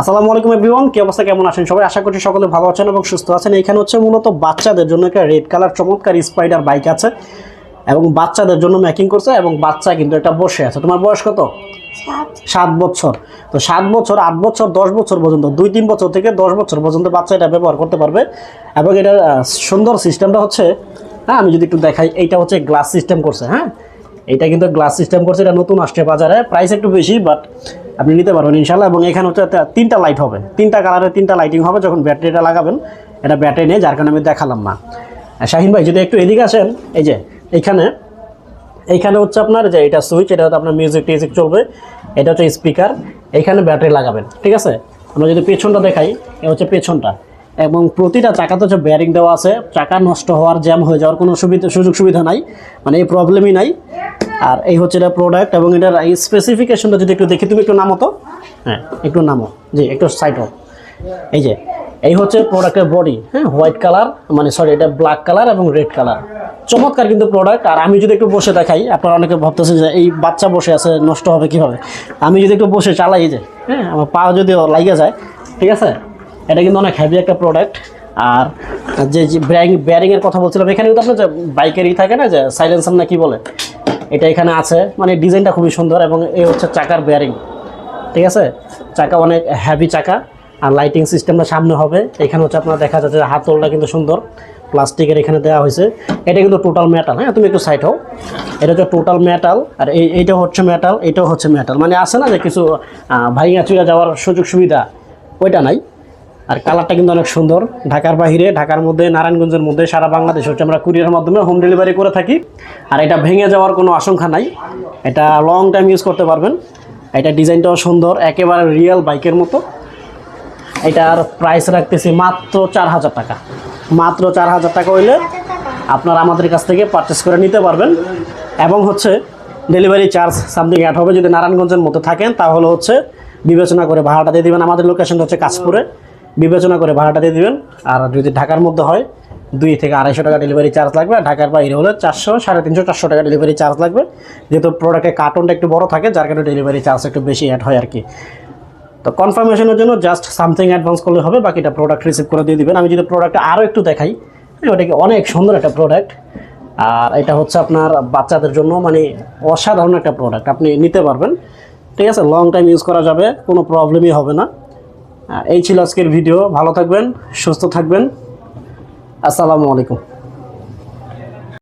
আসসালামু আলাইকুম এভরিওয়ান কি অবস্থা কেমন আছেন সবাই? আশা করছি সকলে ভালো আছেন এবং সুস্থ আছেন। এখানে হচ্ছে মূলত বাচ্চাদের জন্য একটা রেড কালার চমৎকার স্পাইডার বাইক আছে এবং বাচ্চাদের জন্য ম্যাকিং করছে এবং বাচ্চা কিন্তু একটা বসে আছে। তোমার বয়স কত? সাত বছর। তো সাত বছর আট বছর দশ বছর পর্যন্ত দুই তিন বছর থেকে দশ বছর পর্যন্ত বাচ্চা এটা ব্যবহার করতে পারবে এবং আহ, সুন্দর সিস্টেমটা হচ্ছে হ্যাঁ আমি যদি একটু দেখাই এইটা হচ্ছে গ্লাস সিস্টেম করছে হ্যাঁ? এটা কিন্তু গ্লাস সিস্টেম করছে এটা নতুন আসছে বাজারে। প্রাইস একটু বেশি বাট আপনি নিতে পারবেন ইনশাল্লাহ এবং এখানে হচ্ছে তিনটা লাইট হবে। তিনটা কালারের তিনটা লাইটিং হবে যখন ব্যাটারিটা লাগাবেন। এটা ব্যাটারি নেই, যার কারণে আমি দেখালাম না। শাহিন ভাই, যদি একটু এদিকে আসেন, এই যে এইখানে এইখানে হচ্ছে আপনার যে এটা সুইচ এটা হচ্ছে আপনার মিউজিক টিউজিক চলবে, এটা হচ্ছে স্পিকার এইখানে ব্যাটারি লাগাবেন, ঠিক আছে? আমরা যদি পেছনটা দেখাই, এ হচ্ছে পেছনটা। এবং প্রতিটা চাকাতে হচ্ছে ব্যারিং দেওয়া আছে, চাকা নষ্ট হওয়ার জ্যাম হয়ে যাওয়ার কোনো সুবিধা সুযোগ সুবিধা নাই মানে এই প্রবলেমই নাই। আর এই হচ্ছে এটা প্রোডাক্ট এবং এটার স্পেসিফিকেশনটা যদি একটু দেখি, তুমি একটু নামো তো? হ্যাঁ একটু নামো। জি, একটু সাইড হোক এই যে, এই হচ্ছে প্রোডাক্টের বডি হ্যাঁ হোয়াইট কালার মানে সরি এটা ব্ল্যাক কালার এবং রেড কালার চমৎকার কিন্তু প্রোডাক্ট আর আমি যদি একটু বসে দেখাই, আপনারা অনেকে ভাবতেছেন যে এই বাচ্চা বসে আছে, নষ্ট হবে কীভাবে? আমি যদি একটু বসে চালাই যে হ্যাঁ আমার পা যদি লাগিয়ে যায়, ঠিক আছে? এটা কিন্তু অনেক হ্যাভি একটা প্রোডাক্ট আর যে যে ব্যারিং ব্যারিংয়ের কথা বলছিলাম, এখানে কিন্তু আপনার যে বাইকেরই থাকে না, যে সাইলেন্সার না কি বলে? এটা এখানে আছে। মানে ডিজাইনটা খুবই সুন্দর এবং এই হচ্ছে চাকার বেয়ারিং ঠিক আছে? চাকা অনেক হ্যাভি চাকা। আর লাইটিং সিস্টেমটা সামনে হবে। এখানে হচ্ছে আপনার দেখা যাচ্ছে হাতলটা কিন্তু সুন্দর। প্লাস্টিকের এখানে দেওয়া হয়েছে। এটা কিন্তু টোটাল মেটাল হ্যাঁ? তুমি একটু সাইড হও। এটা হচ্ছে টোটাল মেটাল আর এই, এইটা হচ্ছে মেটাল এটাও হচ্ছে মেটাল মানে আছে না যে কিছু ভাইয়া চুয়া যাওয়ার সুযোগ সুবিধা ওইটা নাই। আর কালারটা কিন্তু অনেক সুন্দর। ঢাকার বাইরে ঢাকার মধ্যে, নারায়ণগঞ্জের মধ্যে, সারা বাংলাদেশ হচ্ছে আমরা কুরিয়ারের মাধ্যমে হোম ডেলিভারি করে থাকি। আর এটা ভেঙে যাওয়ার কোনো আশঙ্কা নাই। এটা লং টাইম ইউজ করতে পারবেন। এটা ডিজাইনটাও সুন্দর, একেবারে রিয়েল বাইকের মতো। এটার প্রাইস রাখতেছি মাত্র চার হাজার টাকা। মাত্র চার হাজার টাকা হইলে আপনারা আমাদের কাছ থেকে পারচেস করে নিতে পারবেন। এবং হচ্ছে ডেলিভারি চার্জ সামথিং অ্যাড হবে। যদি নারায়ণগঞ্জের মতো থাকেন, তাহলে হচ্ছে বিবেচনা করে ভাড়াটা দিয়ে দেবেন। আমাদের লোকেশনটা হচ্ছে কাশপুরে। বিবেচনা করে ভাড়াটা দিয়ে দিবেন। আর যদি ঢাকার মধ্যে হয় দুই থেকে আড়াইশো টাকা ডেলিভারি চার্জ লাগবে। আর ঢাকার বাইরে হলে চারশো সাড়ে তিনশো চারশো টাকা ডেলিভারি চার্জ লাগবে। যেহেতু প্রোডাক্টের কার্টনটা একটু বড় থাকে যার কারণে ডেলিভারি চার্জ একটু বেশি অ্যাড হয় আর কি তো কনফার্মেশনের জন্য জাস্ট সামথিং অ্যাডভান্স করলে হবে বাকিটা প্রোডাক্ট রিসিভ করে দিয়ে দিবেন। আমি যদি প্রোডাক্টটা আরও একটু দেখাই হ্যাঁ, ওটা কি অনেক সুন্দর একটা প্রোডাক্ট আর এটা হচ্ছে আপনার বাচ্চাদের জন্য মানে অসাধারণ একটা প্রোডাক্ট আপনি নিতে পারবেন। ঠিক আছে লং টাইম ইউজ করা যাবে কোনো প্রবলেমই হবে না। এই ছিল আজকের ভিডিও। ভালো থাকবেন সুস্থ থাকবেন। আসসালামু আলাইকুম।